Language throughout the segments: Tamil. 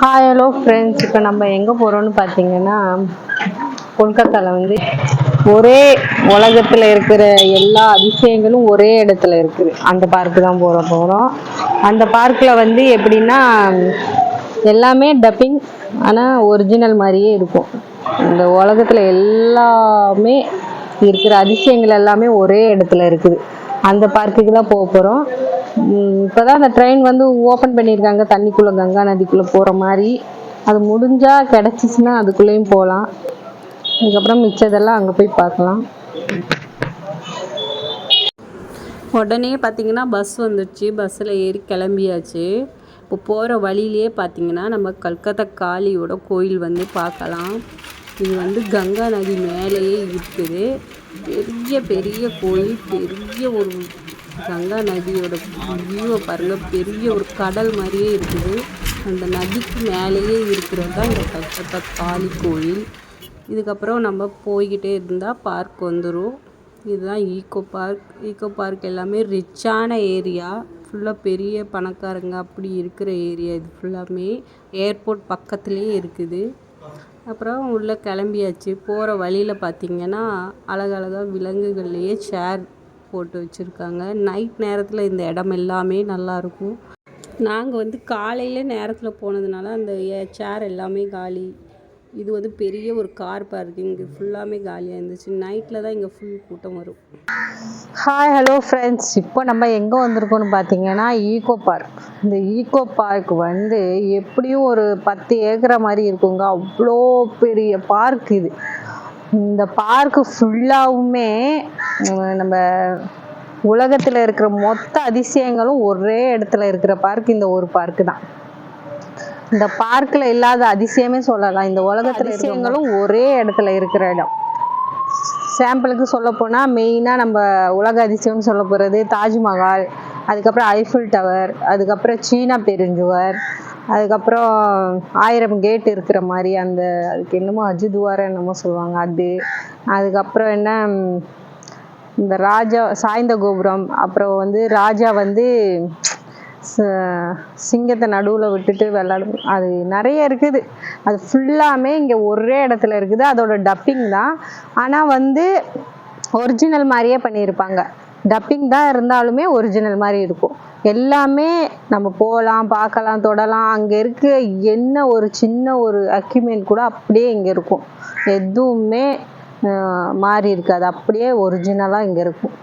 ஹாய் ஹலோ ஃப்ரெண்ட்ஸ் இப்போ நம்ம எங்கே போகிறோம்னு பார்த்தீங்கன்னா கொல்கத்தாவில் வந்து ஒரே உலகத்தில் இருக்கிற எல்லா அதிசயங்களும் ஒரே இடத்துல இருக்குது அந்த பார்க்கு தான் போகிற போகிறோம் அந்த பார்க்கில் வந்து எப்படின்னா எல்லாமே டப்பிங் ஆனால் ஒரிஜினல் மாதிரியே இருக்கும். இந்த உலகத்தில் எல்லாமே இருக்கிற அதிசயங்கள் எல்லாமே ஒரே இடத்துல இருக்குது. அந்த பார்க்குக்கு தான் போக போகிறோம் இப்போ தான் அந்த ட்ரெயின் வந்து ஓப்பன் பண்ணியிருக்காங்க. தண்ணிக்குள்ளே கங்கா நதிக்குள்ளே போகிற மாதிரி. அது முடிஞ்சால் கிடச்சிச்சின்னா அதுக்குள்ளேயும் போகலாம் அதுக்கப்புறம் மிச்சதெல்லாம் அங்கே போய் பார்க்கலாம். உடனே பார்த்தீங்கன்னா பஸ் வந்துடுச்சு பஸ்ஸில் ஏறி கிளம்பியாச்சு. இப்போ போகிற வழியிலே பார்த்தீங்கன்னா நம்ம கல்கத்தா காளியோட கோயில் வந்து பார்க்கலாம். இது வந்து கங்கா நதி மேலேயே இருக்குது. பெரிய பெரிய கோயில். பெரிய ஒரு கங்கா நதியோட வியூவை பாருங்கள் பெரிய ஒரு கடல் மாதிரியே இருக்குது. அந்த நதிக்கு மேலேயே இருக்கிறது தான் இந்த கல்கத்தா காளி கோயில். இதுக்கப்புறம் நம்ம போய்கிட்டே இருந்தால் பார்க் வந்துடும் இதுதான் ஈக்கோ பார்க். ஈக்கோ பார்க் எல்லாமே ரிச்சான ஏரியா. ஃபுல்லாக பெரிய பணக்காரங்க அப்படி இருக்கிற ஏரியா இது ஃபுல்லாமே. ஏர்போர்ட் பக்கத்துலேயே இருக்குது. அப்புறம் உள்ளே கிளம்பியாச்சு. போகிற வழியில் பார்த்திங்கன்னா அழகழகாக விலங்குகள்லேயே சேர் போட்டு வச்சுருக்காங்க. நைட் நேரத்தில் இந்த இடம் எல்லாமே நல்லாயிருக்கும் நாங்கள் வந்து காலையில் நேரத்தில் போனதுனால அந்த சேர் எல்லாமே காலி. இது வந்து பெரிய ஒரு கார் பார்க்கிங் இது ஃபுல்லாமே காலியாக இருந்துச்சு. நைட்டில் தான் இங்கே ஃபுல் கூட்டம் வரும். ஹாய் ஹலோ ஃப்ரெண்ட்ஸ் இப்போ நம்ம எங்கே வந்திருக்கோம்னு பார்த்தீங்கன்னா ஈகோ பார்க் இந்த ஈகோ பார்க் வந்து எப்படியும் ஒரு பத்து ஏக்கரை மாதிரி இருக்குங்க. அவ்வளோ பெரிய பார்க் இது. இந்த பார்க்கு ஃபுல்லாகவுமே நம்ம உலகத்தில் இருக்கிற மொத்த அதிசயங்களும் ஒரே இடத்துல இருக்கிற பார்க் இந்த ஒரு பார்க்கு தான். இந்த பார்க்கில் இல்லாத அதிசயமே சொல்லலாம். இந்த உலகத்தில் அதிசயங்களும் ஒரே இடத்துல இருக்கிற இடம். சாம்பிளுக்கு சொல்ல போனால் மெயினாக நம்ம உலக அதிசயம்னு சொல்ல போகிறது தாஜ்மஹால் அதுக்கப்புறம் ஐஃபில் டவர் அதுக்கப்புறம் சீனா பெருஞ்சுவர் அதுக்கப்புறம் ஆயிரம் கேட் இருக்கிற மாதிரி அந்த அதுக்கு என்னமோ அஜிதுவாரம் என்னமோ சொல்லுவாங்க அது. அதுக்கப்புறம் என்ன இந்த ராஜா சாய்ந்த கோபுரம். அப்புறம் வந்து ராஜா வந்து சிங்கத்தை நடுவில் விட்டுட்டு விளாடும் அது நிறைய இருக்குது. அது ஃபுல்லாமே இங்கே ஒரே இடத்துல இருக்குது. அதோட டப்பிங் தான். ஆனால் வந்து ஒரிஜினல் மாதிரியே பண்ணியிருப்பாங்க. டப்பிங் தான் இருந்தாலுமே ஒரிஜினல் மாதிரி இருக்கும். எல்லாமே நம்ம போகலாம் பார்க்கலாம் தொடலாம். அங்கே இருக்க என்ன ஒரு சின்ன ஒரு அக்யூமெண்ட் கூட அப்படியே இங்கே இருக்கும். எதுவுமே மாறி இருக்காது. அப்படியே ஒரிஜினலாக இங்கே இருக்கும்.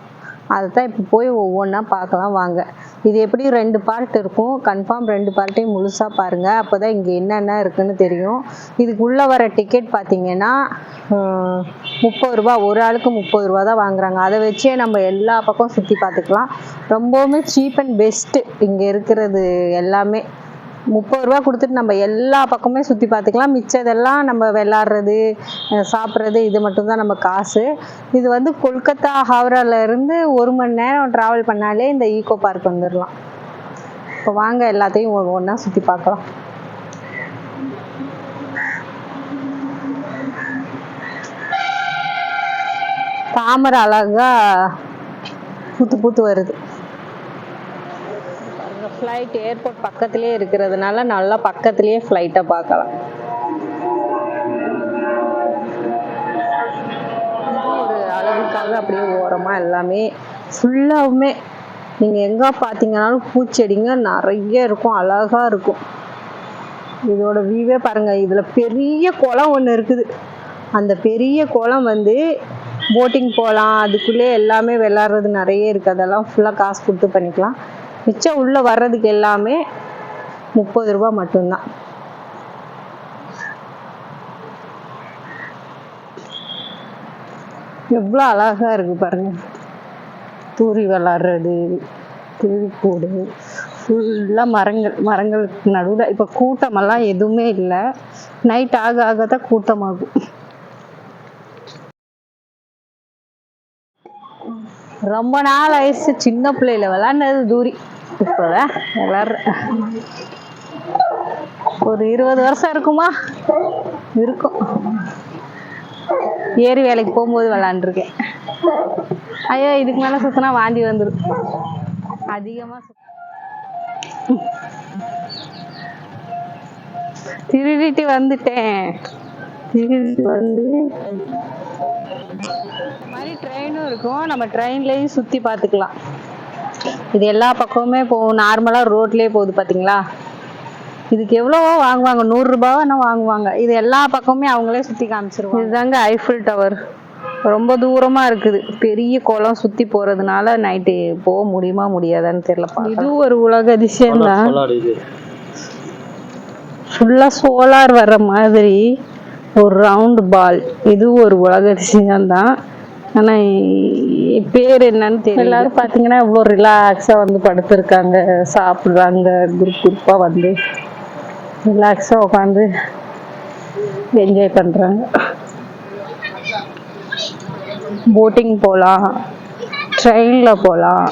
அதை தான் இப்போ போய் ஒவ்வொன்றா பார்க்கலாம் வாங்க. இது எப்படி ரெண்டு பார்ட் இருக்கும்? கன்ஃபார்ம் ரெண்டு பார்ட்டையும் முழுசாக பாருங்கள் அப்போ தான் இங்கே என்னென்ன இருக்குதுன்னு தெரியும். இதுக்குள்ளே வர டிக்கெட் பார்த்தீங்கன்னா முப்பது ரூபா. ஒரு ஆளுக்கு முப்பது ரூபா தான் வாங்குறாங்க. அதை வச்சே நம்ம எல்லா பக்கம் சுற்றி பார்த்துக்கலாம். ரொம்பவுமே சீப் அண்ட் பெஸ்ட்டு இங்கே இருக்கிறது எல்லாமே. முப்பது ரூபா கொடுத்துட்டு நம்ம எல்லா பக்கமே சுற்றி பார்த்துக்கலாம். மிச்சதெல்லாம் நம்ம விளாட்றது சாப்பிட்றது இது மட்டும்தான் நம்ம காசு. இது வந்து கொல்கத்தா ஹாவராலேருந்து ஒரு மணி நேரம் ட்ராவல் பண்ணாலே இந்த ஈகோ பார்க் வந்துடலாம் இப்போ வாங்க எல்லாத்தையும் ஒவ்வொன்றா சுற்றி பார்க்கலாம். தாமரை அழகா பூத்து பூத்து வருது. ஃப்ளைட் ஏர்போர்ட் பக்கத்துலேயே இருக்கிறதுனால நல்லா பக்கத்துலேயே ஃப்ளைட்டை பார்க்கலாம். ஒரு அளவுக்காக அப்படியே ஓரமாக எல்லாமே ஃபுல்லாகவுமே நீங்கள் எங்கே பார்த்தீங்கனாலும் பூச்செடிங்க நிறைய இருக்கும் அழகாக இருக்கும். இதோட வியூவே பாருங்கள் இதில் பெரிய குளம் ஒன்று இருக்குது. அந்த பெரிய குளம் வந்து போட்டிங் போகலாம் அதுக்குள்ளே எல்லாமே விளாட்றது நிறைய இருக்குது அதெல்லாம் ஃபுல்லாக காசு கொடுத்து பண்ணிக்கலாம். மிச்சம் உள்ளே வர்றதுக்கு எல்லாமே முப்பது ரூபா மட்டும்தான். எவ்வளோ அழகாக இருக்குது பாருங்க. தூரி விளாட்றது தூரிக்கூடு ஃபுல்லாக மரங்கள் மரங்களுக்கு நடுவில் இப்போ கூட்டமெல்லாம் எதுவுமே இல்லை. நைட் ஆக ஆக தான் கூட்டமாகும். ரொம்ப நாள் ஆயிடுச்சு. சின்ன பிள்ளையில விளாண்டது தூரி. இப்போ விளாட்ற. ஒரு இருபது வருஷம் இருக்குமா? இருக்கும். ஏரி வேலைக்கு போகும்போது விளாண்டுருக்கேன். ஐயோ இதுக்கு மேலே சுத்தினா வாந்தி வந்துடும் அதிகமாக திருடிட்டு வந்துட்டேன். திருடிட்டு வந்து மாதிரி ட்ரெயினும் இருக்கும். நம்ம ட்ரெயின்லேயும் சுற்றி பார்த்துக்கலாம். இது எல்லா பக்கமுமே போகும் நார்மலாக ரோட்லேயே போகுது பார்த்தீங்களா இதுக்கு எவ்வளவோ வாங்குவாங்க. நூறுரூபாவோ என்ன வாங்குவாங்க. இது எல்லா பக்கமுமே அவங்களே சுற்றி காமிச்சிருவாங்க. இதுதாங்க ஐஃபில் டவர் ரொம்ப தூரமாக இருக்குது. பெரிய குளம் சுற்றி போகிறதுனால நைட்டு போக முடியுமா முடியாதான்னு தெரியல இது ஒரு உலக அதிசயம் தான் ஃபுல்லாக சோலார் வர்ற மாதிரி ஒரு ரவுண்டு பால் இது ஒரு உலக அதிசயம் தான் ஆனால் பேர் என்னன்னு தெரியல. எல்லாரும் பார்த்தீங்கன்னா இவ்வளோ ரிலாக்ஸாக வந்து படுத்துருக்காங்க. சாப்பிட்றாங்க. குரூப் குரூப்பாக வந்து ரிலாக்ஸாக உட்காந்து என்ஜாய் பண்ணுறாங்க போட்டிங் போகலாம் ட்ரெயினில் போகலாம்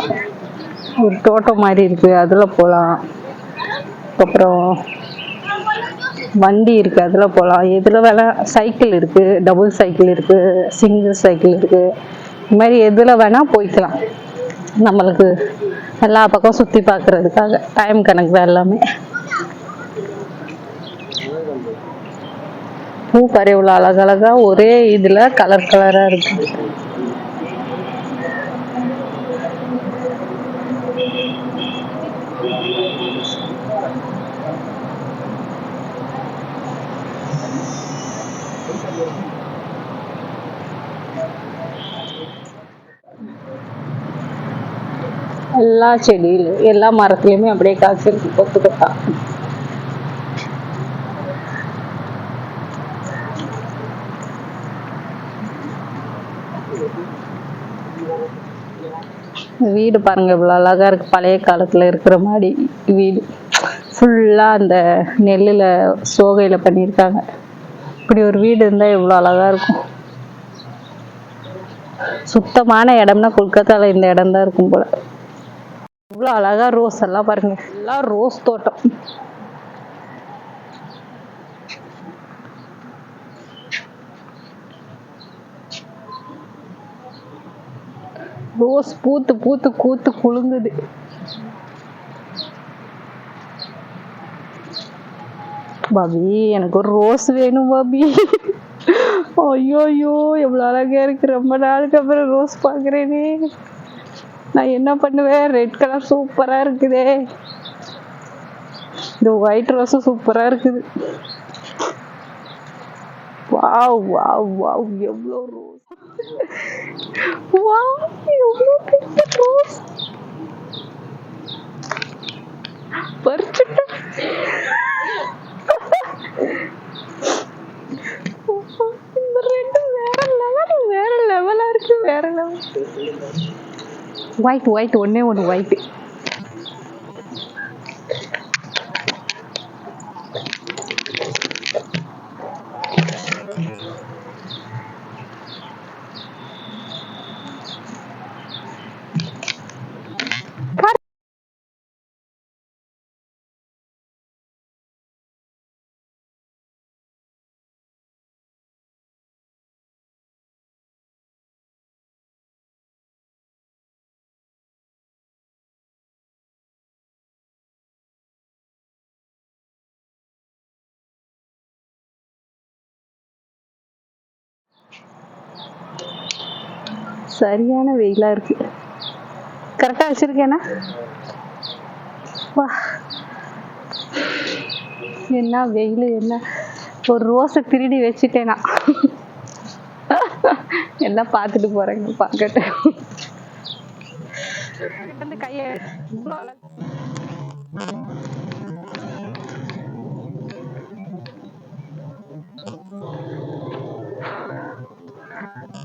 ஒரு தோட்டம் மாதிரி இருக்குது அதில் போகலாம் அப்புறம் வண்டி இருக்குது அதில் போகலாம் எதில் வேணா சைக்கிள் இருக்குது டபுள் சைக்கிள் இருக்குது சிங்கிள் சைக்கிள் இருக்குது இது மாதிரி எதில் வேணால் போய்க்கலாம். நம்மளுக்கு எல்லா பக்கம் சுற்றி பார்க்குறதுக்காக டைம் கணக்கு தான் எல்லாமே. பூ பாரு இவ்வளோ அழகழகா ஒரே இதில் கலர் கலராக இருக்குது எல்லா செடியிலும் எல்லா மரத்துலையுமே அப்படியே காய்ச்சிருக்கு கொத்து கொத்தா. வீடு பாருங்க இவ்வளோ அழகா இருக்கு. பழைய காலத்துல இருக்கிற மாதிரி வீடு. ஃபுல்லா அந்த நெல்லுல சோகையில பண்ணியிருக்காங்க. இப்படி ஒரு வீடு இருந்தா எவ்வளோ அழகா இருக்கும். சுத்தமான இடம்னா கொல்கத்தால இந்த இடம் தான் இருக்கும் போல. இவ்வளோ அழகா ரோஸ் எல்லாம் பாருங்க. எல்லாம் ரோஸ் தோட்டம். ரோஸ் பூத்து பூத்து கூத்து குலுங்குது. பாபி எனக்கு ஒரு ரோஸ் வேணும் பாபி. ஐயோ ஐயோ எவ்வளோ அழகாக இருக்கு. ரொம்ப நாளுக்கு அப்புறம் ரோஸ் பார்க்குறேனே. நான் என்ன பண்ணுவேன்? ரெட் கலர் சூப்பராக இருக்குதே. இந்த ஒயிட் ரோஸும் சூப்பராக இருக்குது. வாவ் வாவ் வாவ் எவ்வளோ ரோஸ் வாவ் எவ்வளோ பெரிய ரோஸ் பறிச்சுட்டேன் இந்த ரெண்டு வேற லெவல் வேற லெவலா இருக்கு வேற லெவல் ஒயிட் ஒயிட் ஒன்னே ஒன்று ஒயிட் சரியான வெயிலா இருக்கு. கரெக்டா வச்சிருக்கேனா? வா. என்ன வெயில் என்ன? ஒரு ரோஸை திருடி வச்சுட்டேனா? எல்லாம் பார்த்துட்டு போறேங்க பார்க்கட்டு கையை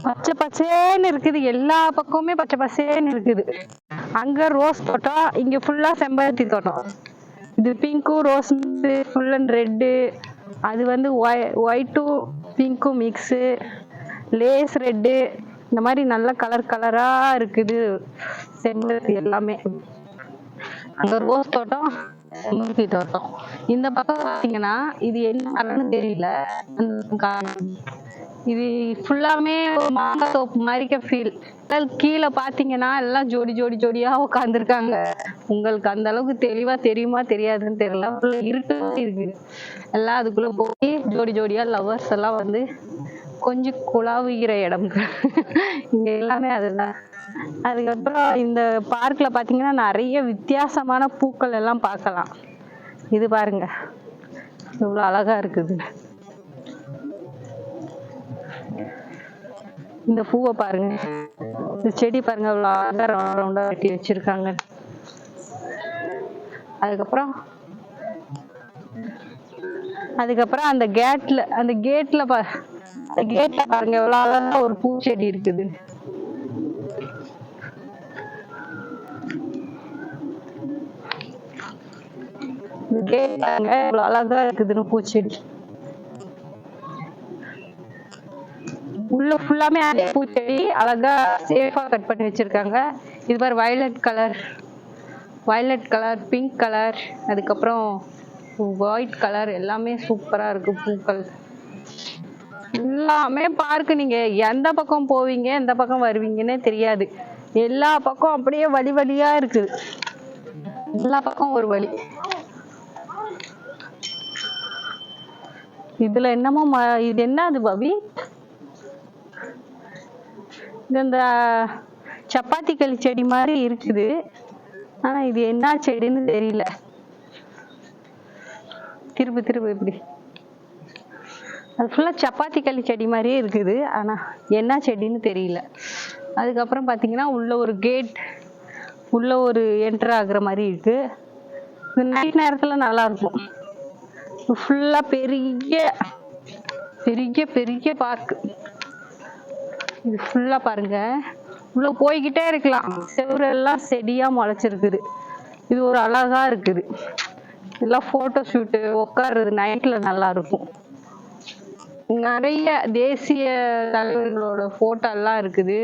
பச்சை பச்சேன்னு இருக்குது. எல்லா பக்கமுமே பச்சை பசேன்னு இருக்குது. அங்க ரோஸ் தோட்டம் இங்க ஃபுல்லா செம்பருத்தி தோட்டம். இது பிங்க்கும் ரோஸ் ஃபுல் அண்ட் ரெட்டு அது வந்து ஒயிட்டும் பிங்க்கும் மிக்ஸு லேஸ் ரெட்டு இந்த மாதிரி நல்ல கலர் கலரா இருக்குது. செம்பருத்தி எல்லாமே. அங்க ரோஸ் தோட்டம் செம்பருத்தி தோட்டம். இந்த பக்கம் பார்த்தீங்கன்னா இது என்ன மரம்னு தெரியல. இது ஃபுல்லாமே மாங்காய் தோப்பு மாதிரிக்க ஃபீல் கீழே பார்த்தீங்கன்னா எல்லாம் ஜோடி ஜோடி ஜோடியா உட்காந்துருக்காங்க உங்களுக்கு அந்த அளவுக்கு தெளிவா தெரியுமா தெரியாதுன்னு தெரியல. இருட்டு இருக்கு எல்லாம் அதுக்குள்ள போய் ஜோடி ஜோடியா லவ்வர்ஸ் எல்லாம் வந்து கொஞ்சம் குழாவுகிற இடம். இங்க எல்லாமே அதுதான். அதுக்கப்புறம் இந்த பார்க்ல பாத்தீங்கன்னா நிறைய வித்தியாசமான பூக்கள் எல்லாம் பார்க்கலாம். இது பாருங்க. இவ்வளவு அழகா இருக்குது. இந்த பூவை பாருங்க. இந்த செடி பாருங்க இவ்வளவு அழகா ரவுண்டா வெட்டி வச்சிருக்காங்க. அதுக்கப்புறம் அதுக்கப்புறம் அந்த கேட்ல அந்த கேட்ல பா அந்த கேட்ல பாருங்க எவ்வளவு அழகா ஒரு பூச்செடி இருக்குது. கேட் பாருங்க எவ்வளவு அழகா இருக்குதுன்னு பூச்செடி. உள்ள ஃபுல்லாமே அதே பூச்செடி அழகா சேஃபா கட் பண்ணி வச்சிருக்காங்க. இது பாரு violet colour violet colour pink colour அதுக்கப்புறம் ஒயிட் கலர் எல்லாமே சூப்பரா இருக்கு பூக்கள். எல்லாமே பார்க்கு நீங்க எந்த பக்கம் போவீங்க எந்த பக்கம் வருவீங்கன்னே தெரியாது. எல்லா பக்கம் அப்படியே வழி வழியா இருக்குது எல்லா பக்கம் ஒரு வழி. இதுல என்னமோ ம- இது என்ன அது பவி இந்த சப்பாத்தி களி செடி மாதிரி இருக்குது. ஆனா இது என்ன செடின்னு தெரியல. திருப்பு திருப்பு இப்படி. அது ஃபுல்லா சப்பாத்தி களி செடி மாதிரியே இருக்குது. ஆனா என்ன செடின்னு தெரியல. அதுக்கப்புறம் பாத்தீங்கன்னா உள்ள ஒரு கேட் உள்ள ஒரு என்டர் ஆகுற மாதிரி இருக்கு. இது நைட் நேரத்துல நல்லா இருக்கும். ஃபுல்லா பெரிய பெரிய பெரிய பார்க் இது ஃபுல்லா பாருங்க. உள்ள போய்கிட்டே இருக்கலாம். செவுரு எல்லாம் செடியா முளைச்சிருக்குது. இது ஒரு அழகா இருக்குது. இதெல்லாம் போட்டோ ஷூட்டு உட்காருறது நைட்ல நல்லா இருக்கும். நிறைய தேசிய தலைவர்களோட போட்டோ எல்லாம் இருக்குது.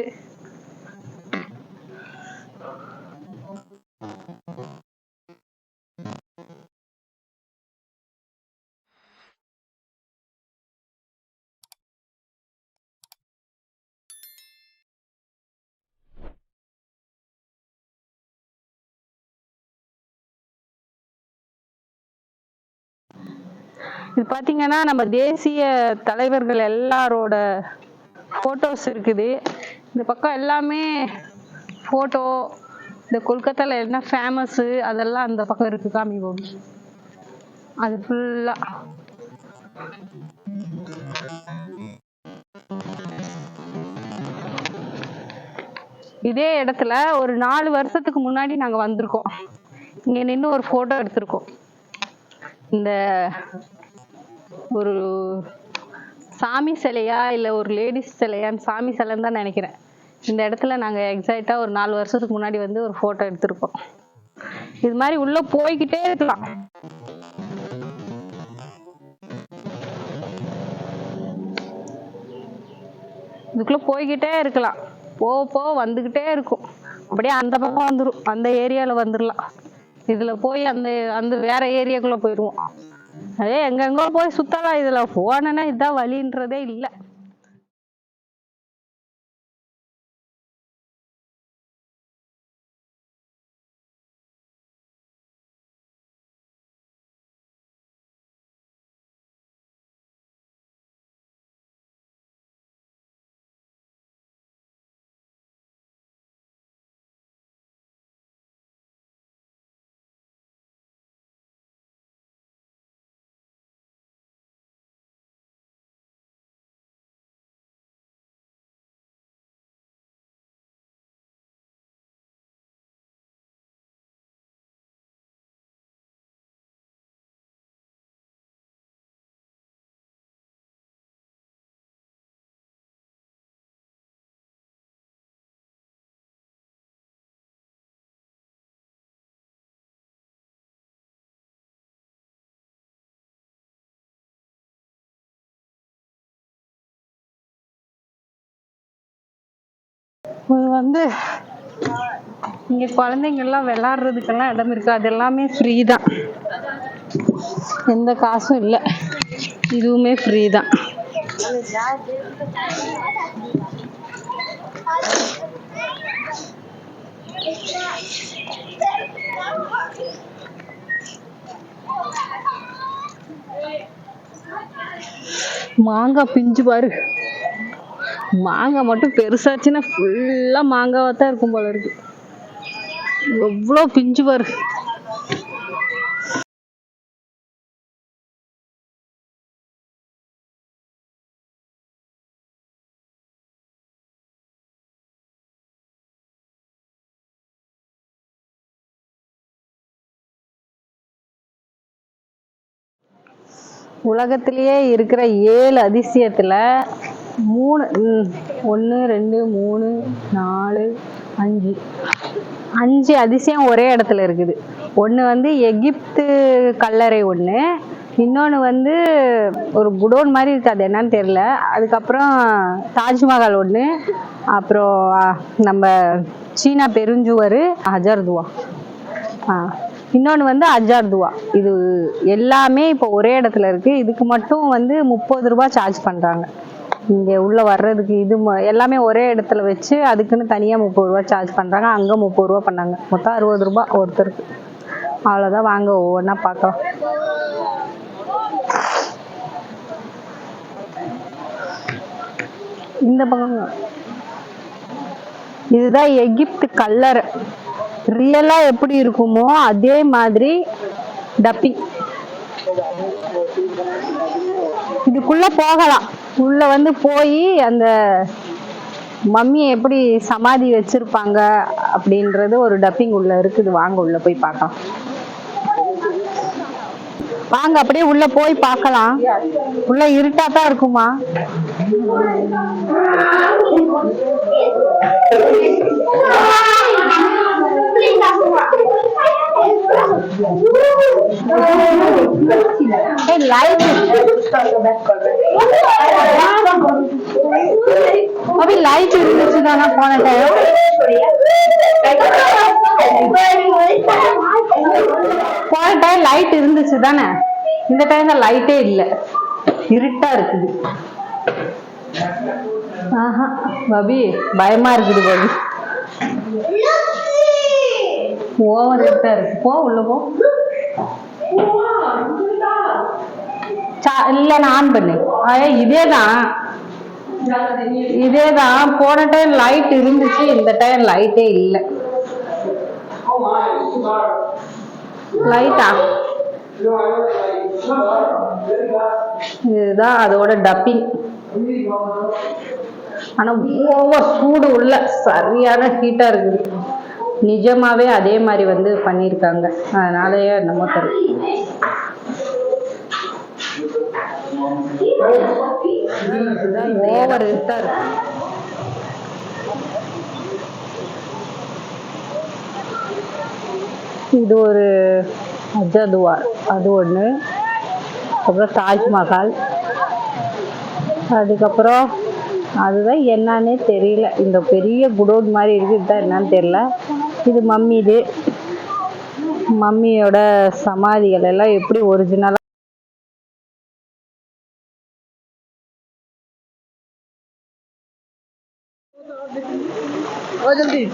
இது பாத்தீங்கன்னா நம்ம தேசிய தலைவர்கள் எல்லாரோட போட்டோஸ் இருக்குது. இந்த பக்கம் எல்லாமே போட்டோ இந்த கொல்கத்தால என்ன ஃபேமஸ் அதெல்லாம் அந்த பக்கம் இருக்கு காமி அது ஃபுல்லா இதே இடத்துல ஒரு நாலு வருஷத்துக்கு முன்னாடி நாங்க வந்திருக்கோம். இங்க நின்று ஒரு போட்டோ எடுத்திருக்கோம். இந்த ஒரு சாமி சிலையா இல்ல ஒரு லேடிஸ் சிலையான்னு சாமி சிலைன்னு தான் நினைக்கிறேன். இந்த இடத்துல நாங்க எக்ஸாக்டா ஒரு நாலு வருஷத்துக்கு முன்னாடி வந்து ஒரு போட்டோ எடுத்திருக்கோம். இது மாதிரி உள்ள போய்கிட்டே இருக்கலாம். இதுக்குள்ள போய்கிட்டே இருக்கலாம். போக போக வந்துகிட்டே இருக்கும். அப்படியே அந்த பக்கம் வந்துரும். அந்த ஏரியால வந்துடலாம் இதுல போய் அந்த அந்த வேற ஏரியாக்குள்ள போயிடுவோம் அதே எங்கெங்கோ போய் சுத்தலாம் இதுல போனேன்னா இதான் வழின்றதே இல்லை. இது வந்து இங்க குழந்தைங்க எல்லாம் விளையாடுறதுக்கெல்லாம் இடம் இருக்கு. அது எல்லாமே ஃப்ரீ தான். எந்த காசும் இல்லை. இதுவுமே ஃப்ரீ தான். மாங்காய் பிஞ்சு பாரு. மாங்காய் மட்டும் பெருசாச்சுன்னா ஃபுல்லாக மாங்காவாக தான் இருக்கும் போல இருக்கு. எவ்வளோ பிஞ்சு பாரு. உலகத்திலேயே இருக்கிற ஏழு அதிசயத்துல மூணு ஒன்று ரெண்டு மூணு நாலு அஞ்சு. அஞ்சு அதிசயம் ஒரே இடத்துல இருக்குது. ஒன்று வந்து எகிப்து கல்லறை ஒன்று இன்னொன்று வந்து ஒரு குடோன் மாதிரி இருக்கு அது என்னன்னு தெரியல. அதுக்கப்புறம் தாஜ்மஹால் ஒன்று அப்புறம் நம்ம சீனா பெருஞ்சுவர் ஹஜர்துவா ஆ இன்னொன்று வந்து அஜார்துவா இது எல்லாமே இப்போ ஒரே இடத்துல இருக்கு. இதுக்கு மட்டும் வந்து முப்பது ரூபா சார்ஜ் பண்றாங்க. இங்கே உள்ள வர்றதுக்கு இது ம- எல்லாமே ஒரே இடத்துல வச்சு அதுக்குன்னு தனியாக முப்பது ரூபா சார்ஜ் பண்றாங்க. அங்கே முப்பது ரூபா பண்ணாங்க. மொத்தம் அறுபது ரூபாய் ஒருத்தருக்கு. அவ்வளோதான் வாங்க ஒவ்வொன்றா பார்க்கலாம் இந்த பக்கம். இதுதான் எகிப்து கல்லறை. ரியலா எப்படி இருக்குமோ அதே மாதிரி டப்பி இதுக்குள்ள போகலாம். உள்ள வந்து போய் அந்த மம்மியை எப்படி சமாதி வச்சிருப்பாங்க அப்படின்றது ஒரு டப்பிங் உள்ள இருக்குது வாங்க உள்ள போய் பார்க்கலாம் வாங்க அப்படியே உள்ள போய் பார்க்கலாம் உள்ள இருட்டா தான் இருக்குமா Thank you. அபி லைட் இருந்துச்சு தானே போன டைம் போன டைம் லைட் இருந்துச்சு தானே இந்த டைம் தான் லைட்டே இல்லை. இருட்டா இருக்குது. ஆஹா பபி பயமா இருக்குது பபி. ஓவர் இருட்டா இருக்கு. போ உள்ள போ. சா- இல்ல நான் ஆன் பண்ணு. ஆயே இதேதான். இதேதான். போன டைம் லைட் இருந்துச்சு. இந்த டைம் லைட்டே இல்ல. லைட்டா இதுதான் அதோட டப்பிங் ஆனா ஓவர் சூடு உள்ள. சரியான ஹீட்டா இருக்குது. நிஜமாவே அதே மாதிரி வந்து பண்ணியிருக்காங்க. அதனாலயே என்னமோ தெரியும் ஓவர் இருட்டா இருக்கு. இது ஒரு அஜதுவார் அது ஒன்று அப்புறம் தாஜ்மஹால். அதுக்கப்புறம் அதுதான் என்னன்னே தெரியல. இந்த பெரிய குடோன் மாதிரி இருக்கு இதுதான் என்னன்னு தெரியல. இது மம்மி இது. மம்மியோட சமாதிகள் எல்லாம் எப்படி ஒரிஜினலாக Oh,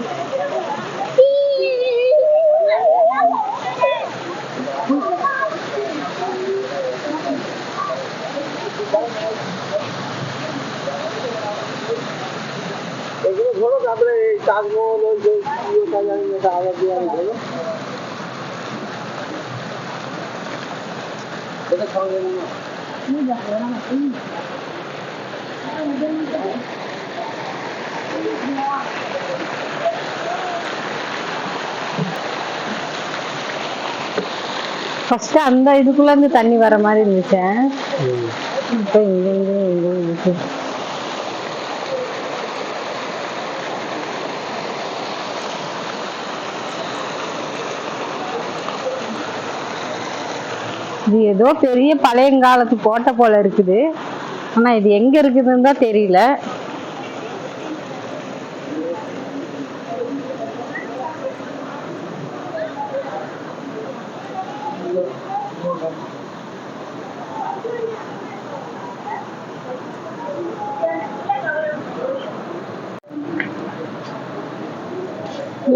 ஃபர்ஸ்ட் அந்த இதுக்குள்ள இருந்து தண்ணி வர மாதிரி இருந்துச்சு. இப்போ இங்க இங்க இங்க இருக்கு இது ஏதோ பெரிய பழையங்காலத்து கோட்டை போல இருக்குது. ஆனா இது எங்க இருக்குதுன்னு தான் தெரியல.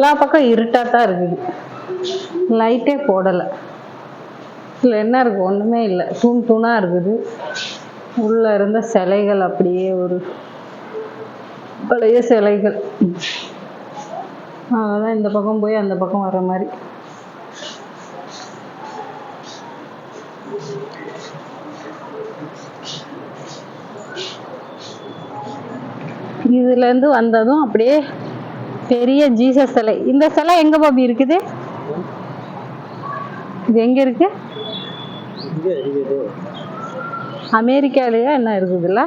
எல்லா பக்கம் இருட்டாக தான் இருக்குது. லைட்டே போடலை. இதில் என்ன இருக்கு? ஒன்றுமே இல்லை. தூண் தூணாக இருக்குது. உள்ளே இருந்த சிலைகள் அப்படியே ஒரு பழைய சிலைகள். அதான் இந்த பக்கம் போய் அந்த பக்கம் வர மாதிரி. இதுல இருந்து வந்ததும் அப்படியே பெரிய ஜீசஸ் சிலை. இந்த சிலை எங்க பாபி இருக்குது? இது எங்க இருக்கு? அமெரிக்காலயா என்ன இருக்குதுல்ல?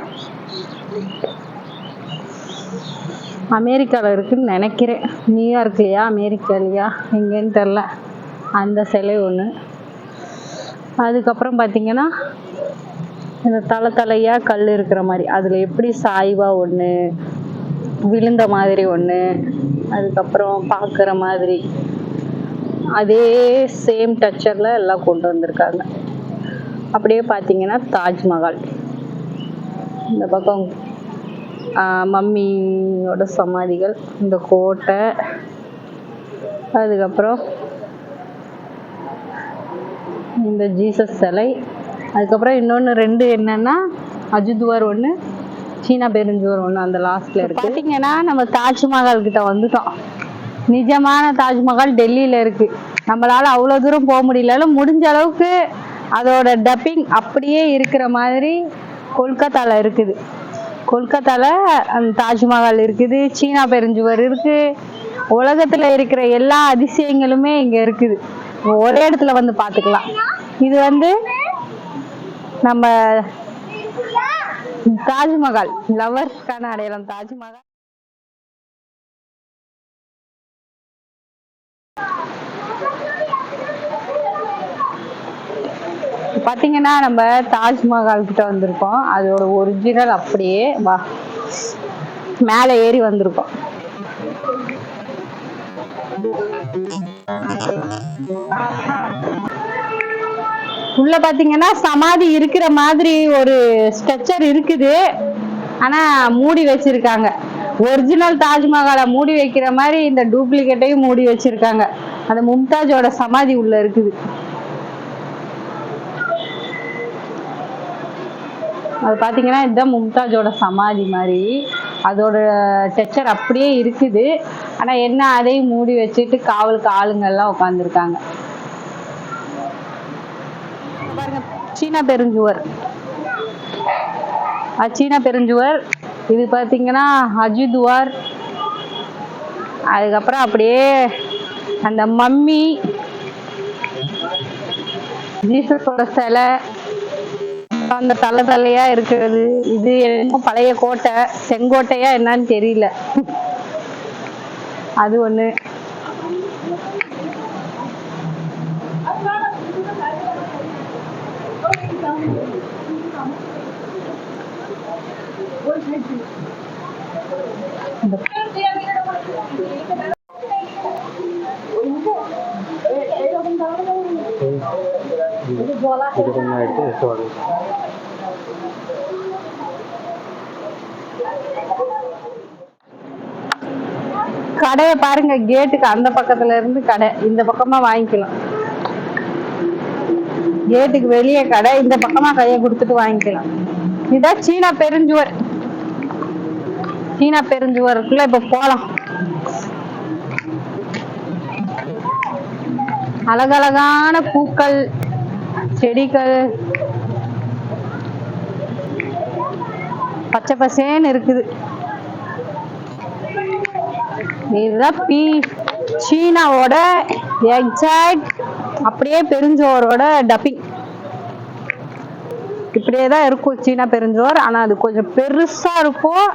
அமெரிக்காவில் இருக்குன்னு நினைக்கிறேன். நியூயார்க்லையா அமெரிக்காலையா எங்கேன்னு தெரில. அந்த சிலை ஒன்று அதுக்கப்புறம் பார்த்தீங்கன்னா இந்த தலை தலையாக கல் இருக்கிற மாதிரி. அதில் எப்படி சாய்வா ஒன்று விழுந்த மாதிரி ஒன்று அதுக்கப்புறம் பார்க்குற மாதிரி. அதே சேம் டச்சரில் எல்லாம் கொண்டு வந்திருக்காங்க. அப்படியே பார்த்தீங்கன்னா தாஜ்மஹால். இந்த பக்கம் மம்மியோட சமாதிகள் இந்த கோட்டை அதுக்கப்புறம் இந்த ஜீசஸ் சிலை. அதுக்கப்புறம் இன்னொன்று ரெண்டு என்னன்னா அஜித்வார் ஒன்று சீனா பெருஞ்சுவர் ஒன்று அந்த லாஸ்ட்ல இருக்கு. பார்த்தீங்கன்னா நம்ம தாஜ்மஹால் கிட்ட வந்துட்டோம். நிஜமான தாஜ்மஹால் டெல்லியில இருக்கு. நம்மளால அவ்வளோ தூரம் போக முடியல. முடிஞ்ச அளவுக்கு அதோட டப்பிங் அப்படியே இருக்கிற மாதிரி கொல்கத்தால இருக்குது. கொல்கத்தால அந்த தாஜ்மஹால் இருக்குது சீனா பெருஞ்சுவர் இருக்கு. உலகத்துல இருக்கிற எல்லா அதிசயங்களுமே இங்க இருக்குது. ஒரே இடத்துல வந்து பார்த்துக்கலாம் இது வந்து நம்ம தாஜ்மஹால். லவர்ஸ்க்கான அடையாளம் தாஜ்மஹால். பாத்தீங்கன்னா நம்ம தாஜ்மஹால் கிட்ட வந்திருக்கோம். அதோட ஒரிஜினல் அப்படியே வா மேலே ஏறி வந்திருக்கோம். உள்ள பாத்தீங்கன்னா சமாதி இருக்கிற மாதிரி ஒரு ஸ்ட்ரக்சர் இருக்குது. ஆனா மூடி வச்சிருக்காங்க. ஒரிஜினல் தாஜ்மஹாலை மூடி வைக்கிற மாதிரி இந்த டூப்ளிகேட்டையும் மூடி வச்சிருக்காங்க. அந்த மும்தாஜோட சமாதி உள்ள இருக்குது. அது பாத்தீங்கன்னா இதுதான் மும்தாஜோட சமாதி மாதிரி. அதோட டெக்சர் அப்படியே இருக்குது. ஆனா என்ன அதையும் மூடி வச்சுட்டு காவலுக்கு ஆளுங்க எல்லாம் உட்காந்துருக்காங்க அச்சீன பெருஞ்சுவர். அச்சீன பெருஞ்சுவர். இது பார்த்தீங்கன்னா அஜிதுவார் அதுக்கப்புறம் அப்படியே அந்த மம்மி. ஜீசஸோட சிலை. அந்த தலை தலையா இருக்கிறது. இது என்னமோ பழைய கோட்டை. செங்கோட்டையா என்னன்னு தெரியல. அது ஒண்ணு. இது கடையை பாருங்க கேட்டுக்கு அந்த பக்கத்துல இருந்து கடை. இந்த பக்கமா வாங்கிக்கலாம். கேட்டுக்கு வெளியே கடை இந்த பக்கமா கையை கொடுத்துட்டு வாங்கிக்கலாம். இதான் சீனா பெருஞ்சுவர். சீனா பெருஞ்சுவருக்குள்ள இப்ப போலாம். அழகழகான பூக்கள் செடிகள். பச்சை பசேன்னு இருக்குது. இதுதான் சீனாவோட எக்ஸாக்ட் அப்படியே பெருஞ்சோரோட டப்பிங் இப்படியே தான் இருக்கும் சீனா பெருஞ்சோர் ஆனா அது கொஞ்சம் பெருசா இருக்கும்.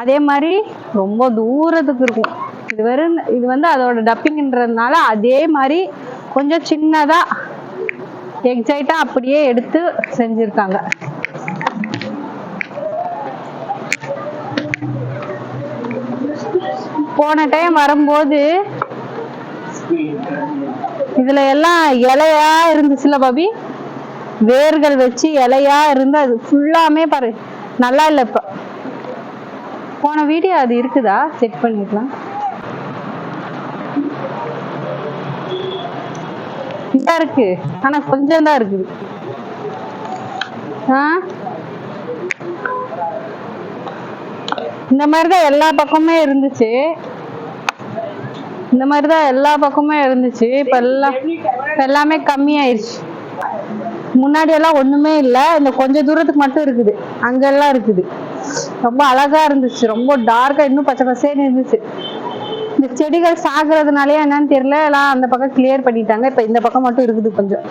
அதே மாதிரி ரொம்ப தூரத்துக்கு இருக்கும். இது வெறும் இது வந்து அதோட டப்பிங்ன்றதுனால அதே மாதிரி கொஞ்சம் சின்னதா எக்ஸைட்டா அப்படியே எடுத்து செஞ்சிருக்காங்க. போன டைம் வரும்போது இதுல எல்லாம் இலையா இருந்துச்சுல பாபி? வேர்கள் வச்சு இலையா இருந்து அது ஃபுல்லாமே பாரு நல்லா இல்லை இப்ப. போன வீடியோ அது இருக்குதா? செக் பண்ணிக்கலாம். இதாக இருக்கு. ஆனா கொஞ்சம் தான் இருக்குது. ஆ? இந்த மாதிரி தான் எல்லா பக்கமே இருந்துச்சு. இந்த மாதிரி தான் எல்லா பக்கமே இருந்துச்சு. இப்ப எல்லாம் எல்லாமே கம்மி கம்மியாயிருச்சு. முன்னாடி எல்லாம் ஒண்ணுமே இல்ல. இந்த கொஞ்ச தூரத்துக்கு மட்டும் இருக்குது. அங்கெல்லாம் இருக்குது. ரொம்ப அழகா இருந்துச்சு. ரொம்ப டார்க்கா இன்னும் பச்சை பசேன்னு இருந்துச்சு. இந்த செடிகள் சாகுறதுனாலே என்னன்னு தெரியல. எல்லாம் அந்த பக்கம் கிளியர் பண்ணிட்டாங்க. இப்ப இந்த பக்கம் மட்டும் இருக்குது கொஞ்சம்.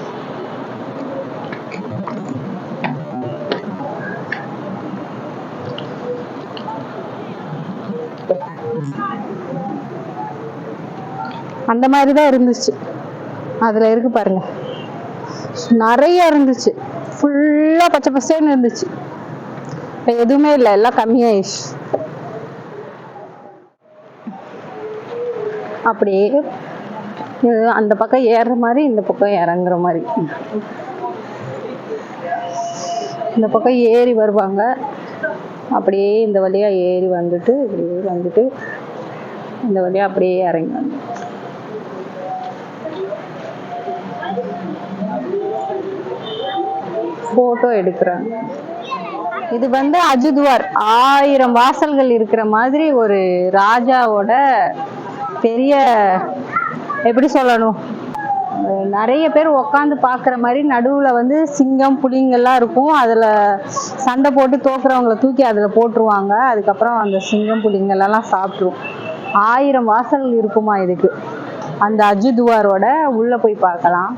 அந்த மாதிரி தான் இருந்துச்சு. அதுல இருக்கு பாருங்க. நிறைய இருந்துச்சு. ஃபுல்லா பச்சை பசேன்னு இருந்துச்சு. எதுவுமே இல்லை எல்லாம் கம்மியாயிடுச்சு. அப்படியே அந்த பக்கம் ஏறுற மாதிரி இந்த பக்கம் இறங்குற மாதிரி. இந்த பக்கம் ஏறி வருவாங்க. அப்படியே இந்த வழியா ஏறி வந்துட்டு இப்படியே வந்துட்டு இந்த வழியா அப்படியே இறங்கி வந்து போட்டோ எடுக்கிறாங்க. இது வந்து அஜுதுவார். ஆயிரம் வாசல்கள் இருக்கிற மாதிரி ஒரு ராஜாவோட பெரிய எப்படி சொல்லணும் நிறைய பேர் உக்காந்து பார்க்குற மாதிரி நடுவில் வந்து சிங்கம் புலிங்கெல்லாம் இருக்கும். அதில் சண்டை போட்டு தோக்குறவங்களை தூக்கி அதில் போட்டுருவாங்க. அதுக்கப்புறம் அந்த சிங்கம் புலிங்கெல்லாம் சாப்பிட்ரும் ஆயிரம் வாசல் இருக்குமா இதுக்கு? அந்த அஜுதுவாரோட உள்ளே போய் பார்க்கலாம்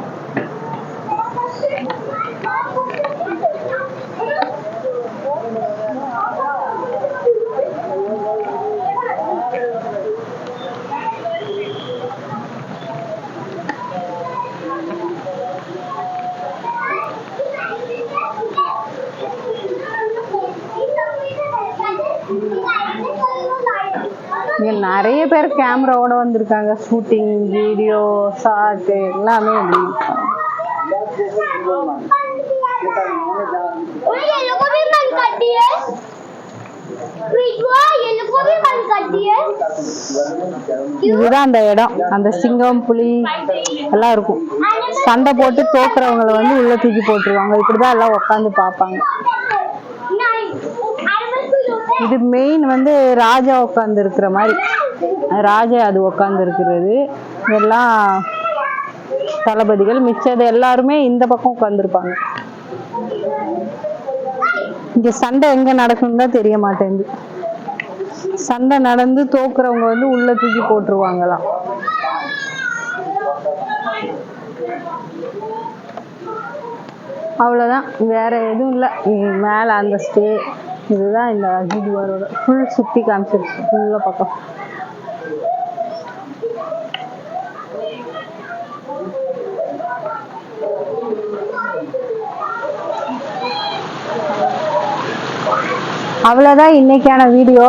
இங்க நிறைய பேர் கேமராவோட வந்திருக்காங்க. ஷூட்டிங் வீடியோ ஷார்ட்டு எல்லாமே இதுதான் அந்த இடம். அந்த சிங்கம் புலி எல்லாம் இருக்கும். சண்டை போட்டு தோக்குறவங்களை வந்து உள்ள தூக்கி போட்டுருவாங்க. இப்படிதான் எல்லாம் உட்காந்து பார்ப்பாங்க. இது மெயின் வந்து ராஜா உட்காந்து இருக்கிற மாதிரி. ராஜா அது உட்கார்ந்து இருக்கிறது இதெல்லாம் தளபதிகள் மிச்சது எல்லாருமே இந்த பக்கம் உட்காந்துருப்பாங்க இங்க சண்டை எங்க நடக்குன்னு தான் தெரிய மாட்டேங்குது. சண்டை நடந்து தோக்குறவங்க வந்து உள்ள தூக்கி போட்டுருவாங்களாம். அவ்வளோதான் வேற எதுவும் இல்லை. மேலே அந்த ஸ்டே இதுதான் இந்த அஜித்வாரோட ஃபுல் சுற்றி காமிச்சிருச்சு. ஃபுல்லாக பக்கம். அவ்வளோதான் இன்னைக்கான வீடியோ.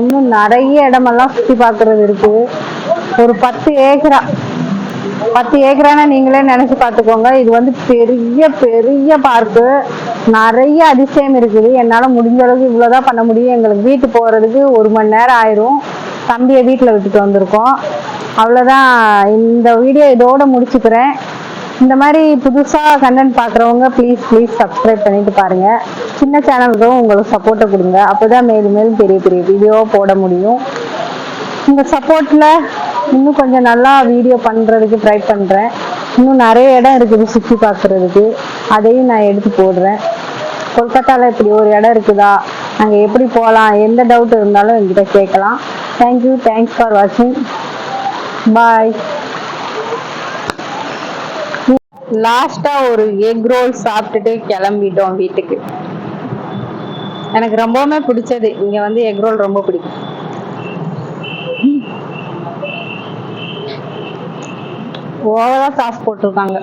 இன்னும் நிறைய இடமெல்லாம் சுற்றி பார்க்கறது இருக்கு. ஒரு பத்து ஏக்கரா. பத்து ஏக்கரானா நீங்களே நினைச்சு பார்த்துக்கோங்க. இது வந்து பெரிய பெரிய பார்க்கு நிறைய அதிசயம் இருக்குது. என்னால் முடிஞ்ச அளவுக்கு இவ்வளோதான் பண்ண முடியும். எங்களுக்கு வீட்டு போகிறதுக்கு ஒரு மணி நேரம் ஆயிரும். தம்பியை வீட்டில் விட்டுட்டு வந்திருக்கோம். அவ்வளோதான் இந்த வீடியோ இதோட முடிச்சுக்கிறேன். இந்த மாதிரி புதுசாக கண்டென்ட் பார்க்குறவங்க ப்ளீஸ் ப்ளீஸ் சப்ஸ்கிரைப் பண்ணிட்டு பாருங்கள் சின்ன சேனலுக்கும் உங்களுக்கு சப்போர்ட்டை கொடுங்க. அப்போ தான் மேலும் மேலும் பெரிய பெரிய வீடியோ போட முடியும். இந்த சப்போர்ட்டில் இன்னும் கொஞ்சம் நல்லா வீடியோ பண்ணுறதுக்கு ட்ரை பண்ணுறேன் இன்னும் நிறைய இடம் இருக்குது சுற்றி பார்க்குறதுக்கு அதையும் நான் எடுத்து போடுறேன். கொல்கத்தாவில் இப்படி ஒரு இடம் இருக்குதா? நாங்கள் எப்படி போகலாம் எந்த டவுட் இருந்தாலும் என்கிட்ட கேட்கலாம். தேங்க்யூ தேங்க்ஸ் ஃபார் வாட்சிங் பாய் லாஸ்டா ஒரு எக் ரோல் சாப்பிட்டுட்டு கிளம்பிட்டோம் வீட்டுக்கு. எனக்கு ரொம்பவுமே பிடிச்சது. இங்க வந்து எக் ரோல் ரொம்ப பிடிக்கும். ஓவரா சாஸ் போட்டிருக்காங்க